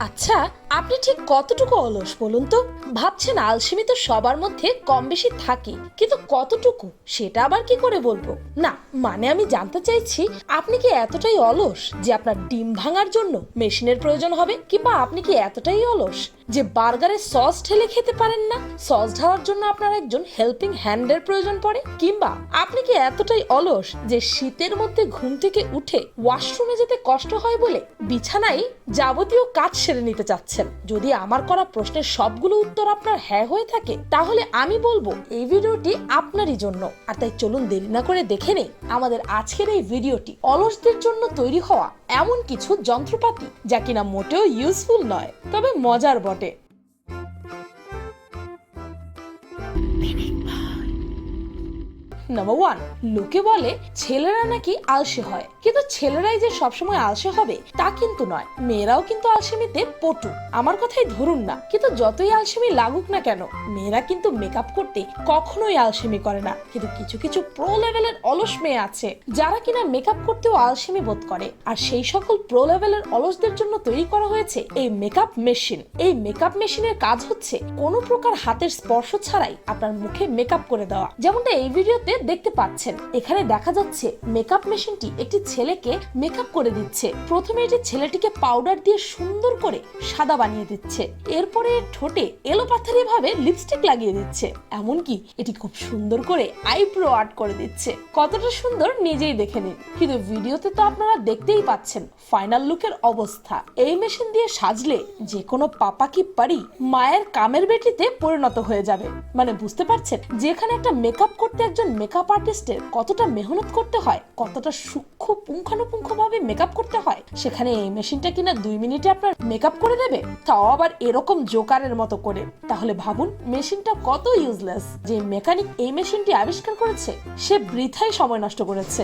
আচ্ছা আপনি ঠিক কতটুকু অলস বলুন তো? ভাবছেন আলসেমি তো সবার মধ্যে কম বেশি থাকে, কিন্তু কতটুকু সেটা আবার কি করে বলব? না মানে আমি জানতে চাইছি, আপনি কি এতটাই অলস যে আপনার ডিম ভাঙার জন্য মেশিনের প্রয়োজন হবে, কিংবা আপনি কি এতটাই অলস? যে বার্গারে সস ঢেলে খেতে পারেন না, সস ঢালার জন্য আপনার একজন হেল্পিং হ্যান্ডের প্রয়োজন পড়ে। কিংবা আপনি কি এতটাই অলস যে শীতের মধ্যে ঘুম থেকে উঠে ওয়াশরুমে যেতে কষ্ট হয় বলে বিছানায় যাবতীয় কাজ সেরে নিতে চাচ্ছেন? যদি আমার করা প্রশ্নের সবগুলো উত্তর আপনার হ্যাঁ হয়ে থাকে, তাহলে আমি বলব এই ভিডিওটি আপনারই জন্য। আর তাই চলুন দেরি না করে দেখে নেই আমাদের আজকের এই ভিডিওটি। অলসদের জন্য তৈরি হওয়া এমন কিছু যন্ত্রপাতি যা কিনা মোটেও ইউজফুল নয়, তবে মজার ആവട്ടെ নাম্বার ওয়ান লোকে বলে ছেলেরা নাকি আলসে হয়। কিন্তু ছেলেরাই যে সবসময় আলসে হবে, তা কিন্তু নয়। মেয়েরাও কিন্তু আলসেমিতে পটু। আমার কথাই ধরুন না। কিন্তু যতই আলসেমি লাগুক না কেন, মেয়েরা কিন্তু মেকআপ করতে কখনোই আলসেমি করে না। কিন্তু কিছু কিছু প্রো লেভেলের অলস মেয়ে আছে, যারা কিনা মেকআপ করতেও আলসেমি বোধ করে। আর সেই সকল প্রো লেভেলের অলসদের জন্য তৈরি করা হয়েছে এই মেকআপ মেশিন এই মেকআপ মেশিনের কাজ হচ্ছে কোনো প্রকার হাতের স্পর্শ ছাড়াই আপনার মুখে মেকআপ করে দেওয়া। যেমনটা এই ভিডিওতে দেখতে পাচ্ছেন। এখানে দেখা যাচ্ছে মেকআপ মেশিনটি একটি ছেলেকে মেকআপ করে দিচ্ছে। প্রথমে এটি ছেলেটিকে পাউডার দিয়ে সুন্দর করে সাদা বানিয়ে দিচ্ছে। এরপরে ঠোঁটে এলোপাথারি ভাবে লিপস্টিক লাগিয়ে দিচ্ছে। এমনকি এটি খুব সুন্দর করে আইব্রো আর্ট করে দিচ্ছে। কতটা সুন্দর নিজেই দেখে নিন। কিন্তু ভিডিওতে তো আপনারা দেখতেই পাচ্ছেন ফাইনাল লুকের অবস্থা। এই মেশিন দিয়ে সাজলে যে কোনো পাপা কি পারি মায়ের কামের বেটিতে পরিণত হয়ে যাবে। মানে বুঝতে পারছেন? যেখানে একটা মেকআপ করতে একজন মেকআপ আর্টিস্টের কতটা মেহনত করতে হয়, কতটা সূক্ষ্ম পুঙ্খানুপুঙ্খ ভাবে মেকআপ করতে হয়, সেখানে এই মেশিনটা কিনা দুই মিনিটে আপনার মেকআপ করে দেবে? তাও আবার এরকম জোকারের মতো করে। তাহলে ভাবুন, মেশিনটা কত ইউজলেস যে মেকানিক এই মেশিনটি আবিষ্কার করেছে, সে বৃথাই সময় নষ্ট করেছে।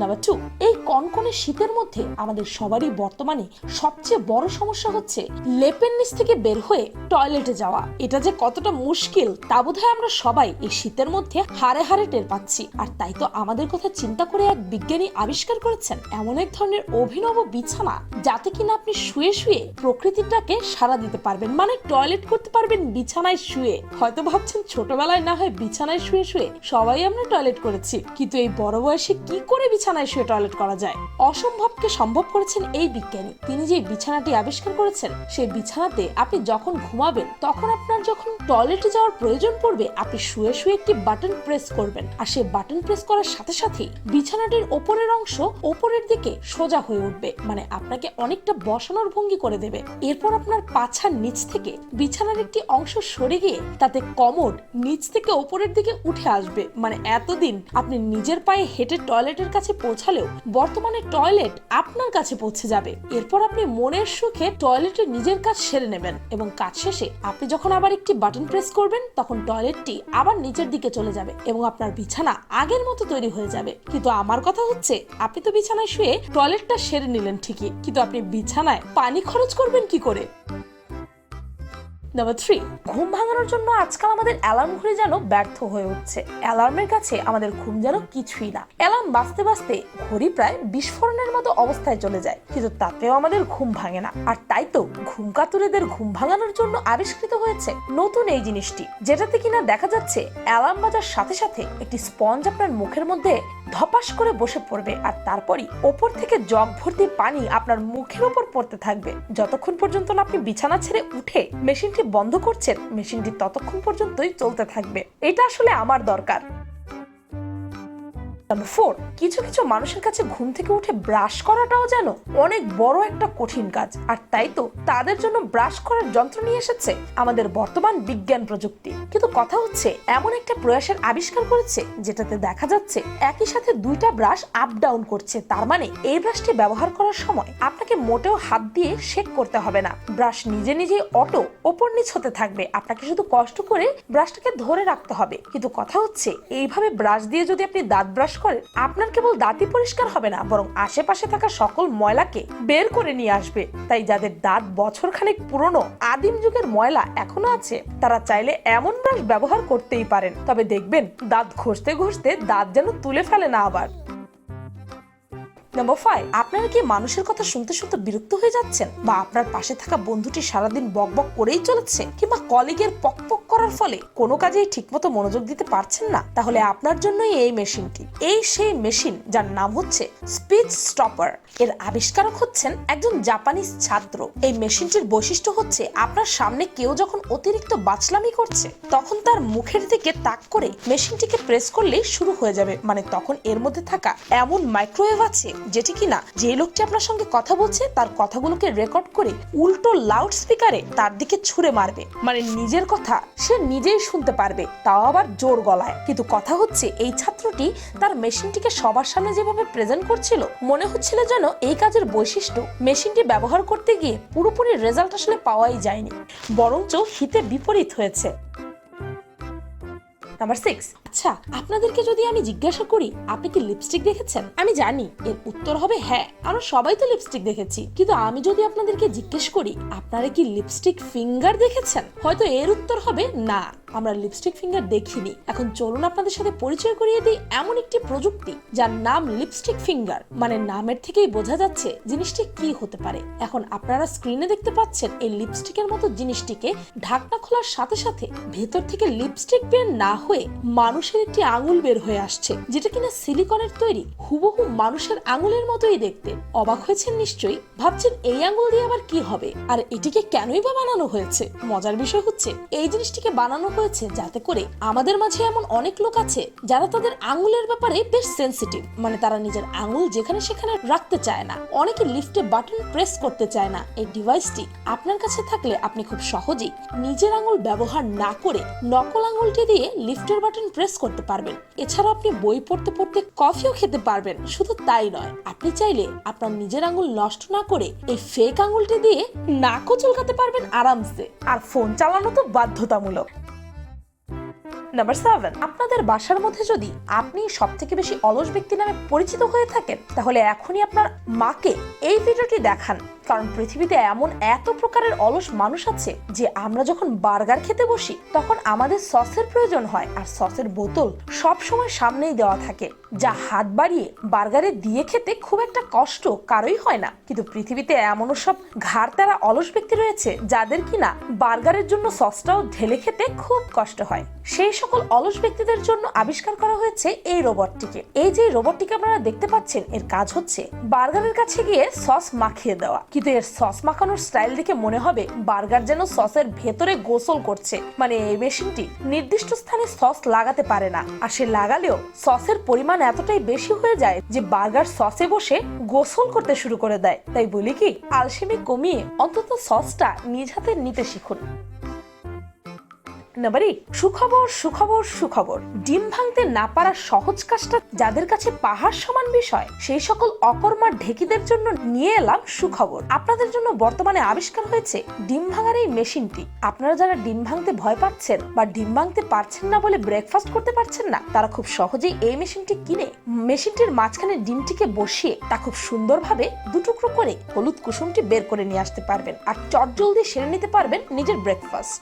নাম্বার টু এই কনকনে শীতের মধ্যে আমাদের সবারই বর্তমানে সবচেয়ে বড় সমস্যা হচ্ছে লেপের নিচ থেকে বের হয়ে টয়লেটে যাওয়া। এটা যে কতটা মুশকিল, তা আমরা সবাই এই শীতের মধ্যে হারে হারে টের পাচ্ছি। আর তাই তো আমাদের কথা চিন্তা করে এক বিজ্ঞানী আবিষ্কার করেছেন এমন এক ধরনের অভিনব বিছানা, যাতে কিনা আপনি শুয়ে শুয়ে প্রকৃতিটাকে সারা দিতে পারবেন মানে টয়লেট করতে পারবেন বিছানায় শুয়ে। হয়তো ভাবছেন ছোটবেলায় না হয় বিছানায় শুয়ে শুয়ে সবাই আমরা টয়লেট করেছি, কিন্তু এই বড় বয়সে কি করে বিছানায় শুয়ে টয়লেট করা যায়। অসম্ভবকে সম্ভব করেছেন এই বিজ্ঞানী। তিনি যে বিছানাটি আবিষ্কার করেছেন, সেই বিছানাতে আপনি যখন ঘুমাবেন, তখন আপনার যখন টয়লেটে যাওয়ার প্রয়োজন পড়বে, আপনি শুয়ে শুয়ে একটি বাটন প্রেস করবেন। আর সেই বাটন প্রেস করার সাথে সাথেই বিছানাটির ওপরের অংশ ওপরের দিকে সোজা হয়ে উঠবে। মানে আপনাকে অনেকটা বসানোর ভঙ্গি করে দেবে। এরপর আপনার পাছার নিচ থেকে বিছানার একটি অংশ সরে গিয়ে তাতে কমোড নিচ থেকে ওপরের দিকে উঠে আসবে। মানে এতদিন আপনি নিজের পায়ে হেঁটে টয়লেটের কাছে পৌঁছালেও বর্তমানে টয়লেট আপনার কাছে পৌঁছে যাবে। এরপর আপনি মনের সুখে টয়লেটে নিজের কাজ সেরে নেবেন এবং কাজ শেষে আপনি যখন আবার একটি বাটন প্রেস করবেন, তখন টয়লেটটি আবার নিচের দিকে চলে যাবে এবং আপনার বিছানা আগের মতো তৈরি হয়ে যাবে। কিন্তু আমার কথা হচ্ছে, আপনি তো বিছানায় শুয়ে টয়লেটটা সেরে নিলেন ঠিকই, কিন্তু আপনি বিছানায় পানি খরচ করবেন কি করে? নাম্বার থ্রি ঘুম ভাঙানোর জন্য আজকাল আমাদের অ্যালার্ম ঘড়ি যেন ব্যর্থ হয়ে উঠছে। অ্যালার্মের কাছে আমাদের ঘুম যেন কিছুই না। অ্যালার্ম বাজতে বাজতে ঘড়ি প্রায় বিস্ফোরণের মতো অবস্থায় চলে যায়, কিন্তু তাতেও আমাদের ঘুম ভাঙে না। আর তাই তো ঘুম কাতুরেদের ঘুম ভাঙানোর জন্য আবিষ্কৃত হয়েছে নতুন এই জিনিসটি, যেটাতে কিনা দেখা যাচ্ছে অ্যালার্ম বাজার সাথে সাথে একটি স্পঞ্জ আপনার মুখের মধ্যে ধপাস করে বসে পড়বে, আর তারপরই ওপর থেকে জগ ভর্তি পানি আপনার মুখের ওপর পড়তে থাকবে। যতক্ষণ পর্যন্ত না আপনি বিছানা ছেড়ে উঠে মেশিনটি বন্ধ করছেন মেশিনটি ততক্ষণ পর্যন্তই চলতে থাকবে। এটা আসলে আমার দরকার। নাম্বার ফোর কিছু কিছু মানুষের কাছে ঘুম থেকে উঠে ব্রাশ করাটাও যেন অনেক বড় একটা কঠিন কাজ। আর তাই তো তাদের জন্য ব্রাশ করার যন্ত্র নিয়ে এসেছে আমাদের বর্তমান বিজ্ঞান প্রযুক্তি। কিন্তু কথা হচ্ছে, এমন একটা প্রয়াসের আবিষ্কার করেছে যেটাতে দেখা যাচ্ছে একই সাথে দুইটা ব্রাশ আপ ডাউন করছে। তার মানে এই ব্রাশটি ব্যবহার করার সময় আপনাকে মোটেও হাত দিয়ে শেক করতে হবে না। ব্রাশ নিজে নিজে অটো ওপর নিচ হতে থাকবে। আপনাকে শুধু কষ্ট করে ব্রাশটাকে ধরে রাখতে হবে। কিন্তু কথা হচ্ছে, এইভাবে ব্রাশ দিয়ে যদি আপনি দাঁত ব্রাশ করেন আপনার কেবল দাঁতই পরিষ্কার হবে না, বরং আশেপাশে থাকা সকল ময়লাকে বের করে নিয়ে আসবে। তাই যাদের দাঁত বছর খানেক পুরনো, আদিম যুগের ময়লা এখনও আছে, তারা চাইলে এমন ব্রাশ ব্যবহার করতেই পারেন। তবে দেখবেন, দাঁত ঘষতে ঘষতে দাঁত যেন তুলে ফেলে না আবার। নাম্বার ফাইভ আপনারা কি মানুষের কথা শুনতে শুনতে বিরক্ত হয়ে যাচ্ছেন? বা আপনার পাশে থাকা বন্ধুটি সারাদিন বক বক করেই চলেছে? কিংবা কলিগের পক পক করার ফলে কোনো কাজেই ঠিকমতো মনোযোগ দিতে পারছেন না? তাহলে আপনার জন্যই এই মেশিনটি। এই সেই মেশিন যার নাম হচ্ছে স্পিচ স্টপার। এর আবিষ্কারক হচ্ছেন একজন জাপানিজ ছাত্র। এই মেশিনটির বৈশিষ্ট্য হচ্ছে আপনার সামনে কেউ যখন অতিরিক্ত বাচলামি করছে, তখন তার মুখের দিকে তাক করে মেশিনটিকে প্রেস করলেই শুরু হয়ে যাবে। মানে তখন এর মধ্যে থাকা এমন মাইক্রোওয়েভ আছে যেটি কিনা যে লোকটি আপনার সঙ্গে কথা বলছে, তার কথাগুলোকে রেকর্ড করে উল্টো লাউড স্পিকারে তার দিকে ছুঁড়ে মারবে। মানে নিজের কথা সে নিজেই শুনতে পারবে, তাও আবার জোর গলায়। কিন্তু কথা হচ্ছে, এই ছাত্রটি তার মেশিনটিকে সবার সামনে যেভাবে প্রেজেন্ট করছিল, মনে হচ্ছিল যেন এই কাজের বৈশিষ্ট্য। মেশিনটি ব্যবহার করতে গিয়ে পুরোপুরি রেজাল্ট আসলে পাওয়াই যায়নি, বরঞ্চ হিতে বিপরীত হয়েছে। নাম্বার সিক্স আচ্ছা আপনাদেরকে যদি আমি জিজ্ঞাসা করি, আপনি কি লিপস্টিক দেখেছেন? আমি জানি, এর উত্তর হবে হ্যাঁ আমরা সবাই তো লিপস্টিক দেখেছি। কিন্তু আমি যদি আপনাদেরকে জিজ্ঞেস করি, আপনারা কি লিপস্টিক ফিঙ্গার দেখেছেন? হয়তো এর উত্তর হবে না, আমরা লিপস্টিক ফিঙ্গার দেখিনি। এখন চলুন আপনাদের সাথে পরিচয় করিয়ে দিই এমন একটি প্রযুক্তি, যার নাম লিপস্টিক ফিঙ্গার মানে নামের থেকেই বোঝা যাচ্ছে জিনিসটি কি হতে পারে। এখন আপনারা স্ক্রিনে দেখতে পাচ্ছেন, এই লিপস্টিকের মতো জিনিসটিকে ঢাকনা খোলার সাথে সাথে ভেতর থেকে লিপস্টিক বের না হয়ে মানুষের একটি আঙুল বের হয়ে আসছে, যেটা কিনা সিলিকনের তৈরি, হুবহু মানুষের আঙুলের মতোই দেখতে। অবাক হয়েছেন নিশ্চয়ই? ভাবছেন এই আঙুল দিয়ে আবার কি হবে? আর এটিকে কেনই বা বানানো হয়েছে? মজার বিষয় হচ্ছে, এই জিনিসটিকে বানানো হয়েছে যাতে করে আমাদের মাঝে এমন অনেক লোক আছে, যারা তাদের আঙুলের ব্যাপারে বেশ সেনসিটিভ মানে তারা নিজের আঙুল যেখানে সেখানে রাখতে চায় না। অনেকে লিফটে বাটন প্রেস করতে চায় না। এই ডিভাইসটি আপনার কাছে থাকলে আপনি খুব সহজেই নিজের আঙুল ব্যবহার না করে নকল আঙুলটি দিয়ে লিফটের বাটন প্রেস করতে পারবেন। এছাড়া আপনি বই পড়তে পড়তে কফিও খেতে পারবেন। শুধু তাই নয়, আপনি চাইলে আপনার নিজের আঙুল নষ্ট না করে এই ফেক আঙুলটি দিয়ে নাকও চুলকাতে পারবেন আরামসে। আর ফোন চালানো তো বাধ্যতামূলক। নাম্বার সেভেন আপনাদের বাসার মধ্যে যদি আপনি সব থেকে বেশি অলস ব্যক্তি নামে পরিচিত হয়ে থাকেন, তাহলে এখনই আপনার মাকে এই ভিডিওটি দেখান। কারণ পৃথিবীতে এমন এত প্রকারের অলস মানুষ আছে যে আমরা যখন বার্গার খেতে বসি, তখন আমাদের সসের প্রয়োজন হয় আর সসের বোতল সব সময় সামনেই দেওয়া থাকে, যা হাত বাড়িয়ে বার্গারে দিয়ে খেতে খুব একটা কষ্ট কারোই হয় না। কিন্তু পৃথিবীতে এমনও সব ঘাড়তারা অলস ব্যক্তি রয়েছে, যাদের কিনা বার্গারের জন্য সসটাও ঢেলে খেতে খুব কষ্ট হয়। সেই সকল অলস ব্যক্তিদের জন্য আবিষ্কার করা হয়েছে এই রোবটটিকে। এই যে রোবটটিকে আপনারা দেখতে পাচ্ছেন, এর কাজ হচ্ছে বার্গারের কাছে গিয়ে সস মাখিয়ে দেওয়া। কিন্তু এর সস মাখানোর স্টাইল দেখে মনে হবে বার্গার যেন সসের ভেতরে গোসল করছে। মানে এই মেশিনটি নির্দিষ্ট স্থানে সস লাগাতে পারে না। আর সে লাগালেও সসের পরিমাণ এতটাই বেশি হয়ে যায় যে বার্গার সসে বসে গোসল করতে শুরু করে দেয়। তাই বলি কি, আলসেমি কমিয়ে অন্তত সসটা নিজ হাতে নিতে শিখুন। নাম্বার এইট সুখবর সুখবর সুখবর। ডিম ভাঙতে না পারার সহজ কাজটা যাদের কাছে পাহাড় সমান বিষয়, সেই সকল অকর্মার ঢেকিদের জন্য নিয়ে এলাম সুখবর। আপনাদের জন্য বর্তমানে আবিষ্কার হয়েছে ডিম ভাঙার এই মেশিনটি। আপনারা যারা ডিম ভাঙতে ভয় পাচ্ছেন বা ডিম ভাঙতে পারছেন না বলে ব্রেকফাস্ট করতে পারছেন না, তারা খুব সহজেই এই মেশিনটি কিনে, মেশিনটির মাঝখানে ডিমটিকে বসিয়ে, তা খুব সুন্দরভাবে দুটুকরো করে হলুদ কুসুমটি বের করে নিয়ে আসতে পারবেন। আর চটজলদি সেরে নিতে পারবেন নিজের ব্রেকফাস্ট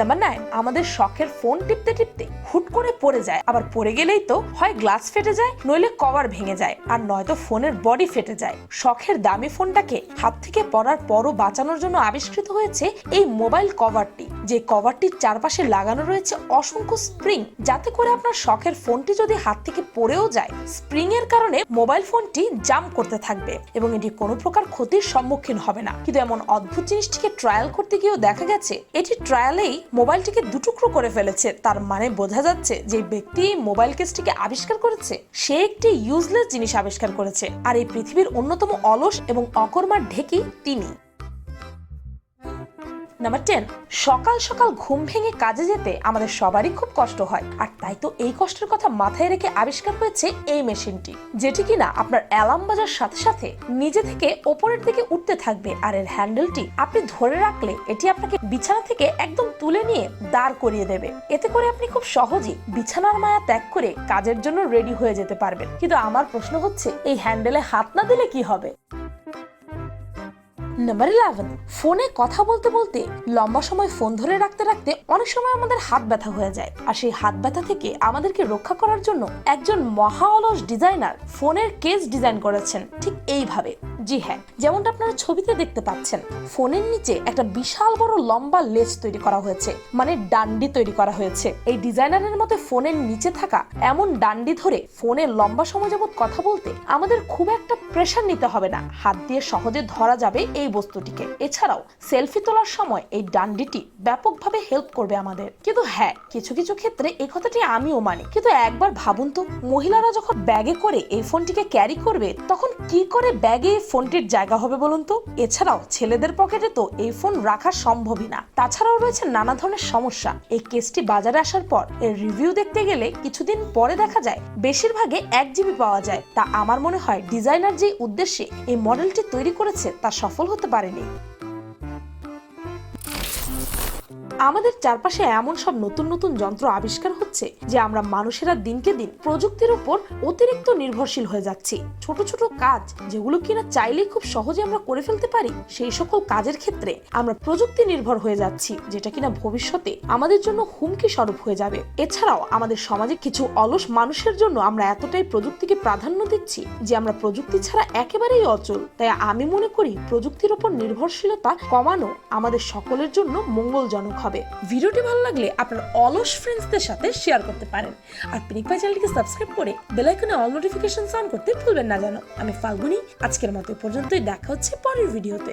নাম্বার নাইন আমাদের শখের ফোন টিপতে টিপতে হুট করে পড়ে যায়। আবার পড়ে গেলেই তো হয় গ্লাস ফেটে যায়, নইলে কভার ভেঙে যায়, আর নয়তো ফোনের বডি ফেটে যায়। শখের দামি ফোনটাকে হাত থেকে পড়ার পরও বাঁচানোর জন্য আবিষ্কৃত হয়েছে এই মোবাইল কভারটি। যে কভারটির চারপাশে লাগানো রয়েছে অসংখ্য স্প্রিং, যাতে করে আপনার শখের ফোনটি যদি হাত থেকে পড়েও যায় স্প্রিং এর কারণে মোবাইল ফোনটি জাম্প করতে থাকবে এবং এটি কোনো প্রকার ক্ষতির সম্মুখীন হবে না। কিন্তু এমন অদ্ভুত জিনিসটিকে ট্রায়াল করতে গিয়েও দেখা গেছে, এটি ট্রায়ালেই মোবাইলটিকে দুটুকরো করে ফেলেছে। তার মানে বোঝা যাচ্ছে যে ব্যক্তি মোবাইল কেসটিকে আবিষ্কার করেছে, সে একটি ইউজলেস জিনিস আবিষ্কার করেছে। আর এই পৃথিবীর অন্যতম অলস এবং অকর্মার ঢেকি তিনি। নাম্বার টেন সকাল সকাল ঘুম ভেঙে কাজে যেতে আমাদের সবারই খুব কষ্ট হয়। আর তাই তো এই কষ্টের কথা মাথায় রেখে আবিষ্কার হয়েছে এই মেশিনটি, যেটি কিনা আপনার অ্যালার্ম বাজার সাথে সাথে নিজে থেকে ওপরের দিকে উঠতে থাকবে। আর এর হ্যান্ডেলটি আপনি ধরে রাখলে এটি আপনাকে বিছানা থেকে একদম তুলে নিয়ে দাঁড় করিয়ে দেবে। এতে করে আপনি খুব সহজেই বিছানার মায়া ত্যাগ করে কাজের জন্য রেডি হয়ে যেতে পারবেন। কিন্তু আমার প্রশ্ন হচ্ছে, এই হ্যান্ডেলে হাত না দিলে কি হবে? নাম্বার ইলেভেন ফোনে কথা বলতে বলতে লম্বা সময় ফোন ধরে রাখতে রাখতে অনেক সময় আমাদের হাত ব্যথা হয়ে যায়। আর সেই হাত ব্যথা থেকে আমাদেরকে রক্ষা করার জন্য একজন মহা অলস ডিজাইনার ফোনের কেস ডিজাইন করেছেন। ঠিক এইভাবে। জি হ্যাঁ যেমনটা আপনারা ছবিতে দেখতে পাচ্ছেন, ফোনের নিচে একটা বিশাল বড় লম্বা লেজ তৈরি করা হয়েছে মানে ডান্ডি তৈরি করা হয়েছে। এই ডিজাইনারের মতে ফোনের নিচে থাকা এমন ডান্ডি ধরে ফোনে লম্বা সময় যাবত কথা বলতে আমাদের খুব একটা প্রেশার নিতে হবে না। হাত দিয়ে সহজে ধরা যাবে এই বস্তুটিকে। এছাড়াও সেলফি তোলার সময় এই ডান্ডিটি ব্যাপকভাবে হেল্প করবে আমাদের। কিন্তু হ্যাঁ কিছু কিছু ক্ষেত্রে এই কথাটি আমিও মানি। কিন্তু একবার ভাবুন তো, মহিলারা যখন ব্যাগে করে এই ফোনটিকে ক্যারি করবে, তখন কি করে ব্যাগে ফোনটির জায়গা হবে বলুন তো? এছাড়াও ছেলেদের পকেটে তো এই ফোন রাখা সম্ভবই না। তাছাড়াও রয়েছে নানা ধরনের সমস্যা। এই কেসটি বাজারে আসার পর এর রিভিউ দেখতে গেলে কিছুদিন পরে দেখা যায়, বেশিরভাগে এক জিবি পাওয়া যায়। তা আমার মনে হয় ডিজাইনার যে উদ্দেশ্যে এই মডেলটি তৈরি করেছে তা সফল হতে পারেনি। আমাদের চারপাশে এমন সব নতুন নতুন যন্ত্র আবিষ্কার হচ্ছে যে আমরা মানুষেরা দিনকে দিন প্রযুক্তির উপর অতিরিক্ত নির্ভরশীল হয়ে যাচ্ছি। ছোট ছোট কাজ যেগুলো কিনা চাইলেই খুব সহজে আমরা করে ফেলতে পারি, সেই সকল কাজের ক্ষেত্রে আমরা প্রযুক্তি নির্ভর হয়ে যাচ্ছি, যেটা কিনা ভবিষ্যতে আমাদের জন্য হুমকি স্বরূপ হয়ে যাবে। এছাড়াও আমাদের সমাজে কিছু অলস মানুষের জন্য আমরা এতটাই প্রযুক্তিকে প্রাধান্য দিচ্ছি যে আমরা প্রযুক্তি ছাড়া একেবারেই অচল। তাই আমি মনে করি প্রযুক্তির উপর নির্ভরশীলতা কমানো আমাদের সকলের জন্য মঙ্গলজনক হবে। ভিডিওটি ভালো লাগলে আপনার অলস ফ্রেন্ডসদের সাথে শেয়ার করতে পারেন। আর পিনিক ভাই চ্যানেলটিকে সাবস্ক্রাইব করে বেলাইকনে অল নোটিফিকেশন অন করতে ভুলবেন না যেন। আমি ফাল্গুনি, আজকের মতো পর্যন্তই, দেখা হচ্ছে পরের ভিডিওতে।